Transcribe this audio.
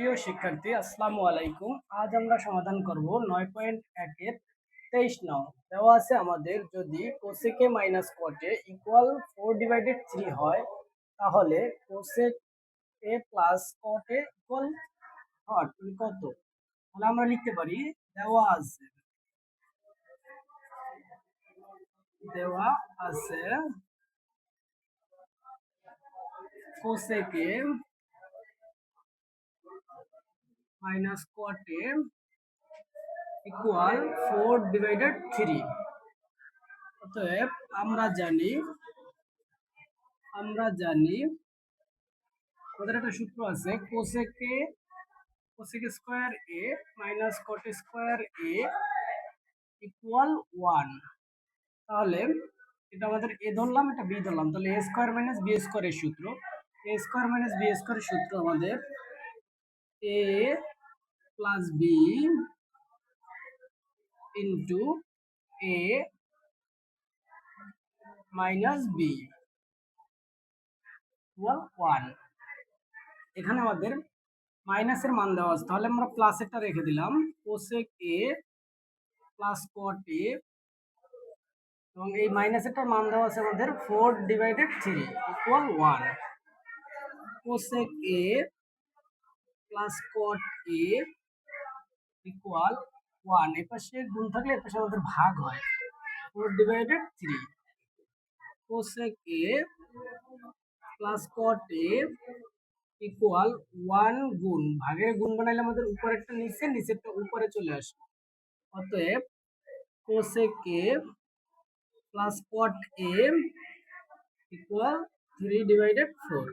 প্রিয় শিক্ষার্থী, আসসালামু আলাইকুম। আজ আমরা সমাধান করব নয় পয়েন্ট একের তেইশ নং। দেওয়া আছে আমাদের যদি cosec A minus cot A equal four divided three হয়, তাহলে cosec A plus cot A equal what কত? তাহলে আমরা লিখতে পারি, দেওয়া আছে দেওয়া আছে cosec A minus cot A equal four divided three অতএব আমরা জানি আমরা জানি আমাদের একটা সূত্র আছে cosec A cosec square A minus cot square A equal one তাহলে এটা আমাদের এ ধরলাম, এটা বি ধরলাম। তাহলে এ স্কোয়ার মাইনাস বি স্কোয়ারের সূত্র। এ স্কোয়ার মাইনাস বি স্কোয়ারের সূত্র আমাদের A plus B into A minus B one এখানে আমাদের মাইনাসের মান দেওয়া আছে। তাহলে আমরা প্লাসেরটা রেখে দিলাম। কোসেক এ প্লাস কট এ এবং এই মাইনাসেরটার মান দেওয়া আছে আমাদের four divided three equal one cosec A plus cot A equal one এ পাশে গুণ থাকলে এ পাশে আমাদের ভাগ হয়। Four divided three cosec A plus cot A equal one গুণ। ভাগের গুণ বানাইলে আমাদের উপরেরটা নিচে, নিচেরটা উপরে চলে আসে। অতএব cosec A plus cot A equal three divided four